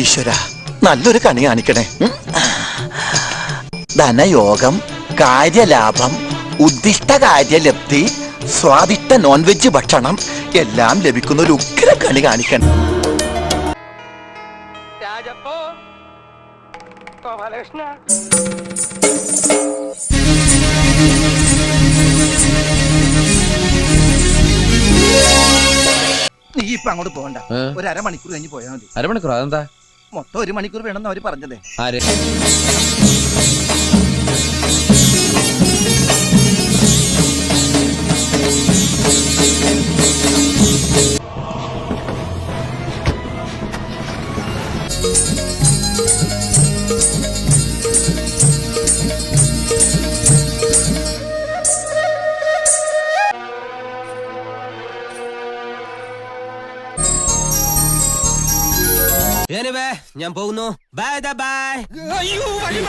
ഈശ്വര നല്ലൊരു കണി കാണിക്കണേ. ധനയോഗം കാര്യലാഭം ഉദ്ദിഷ്ട കാര്യലബ്ധി സ്വാദിഷ്ട നോൺ വെജ് ഭക്ഷണം എല്ലാം ലഭിക്കുന്ന ഒരു ഉഗ്ര കണി കാണിക്കണം. രാജപ്പോ ഗോപാലകൃഷ്ണ. നീ ഇപ്പൊ അങ്ങോട്ട് പോകണ്ട. ഏ? ഒരു അരമണിക്കൂർ കഴിഞ്ഞ് പോയാൽ മതി. അരമണിക്കൂർ അതെന്താ? മൊത്തം ഒരു മണിക്കൂർ വേണമെന്ന് അവർ പറഞ്ഞതേ. ആര്? ഞാൻ പോകുന്നു. ബൈ ബൈ അയ്യോ വഴി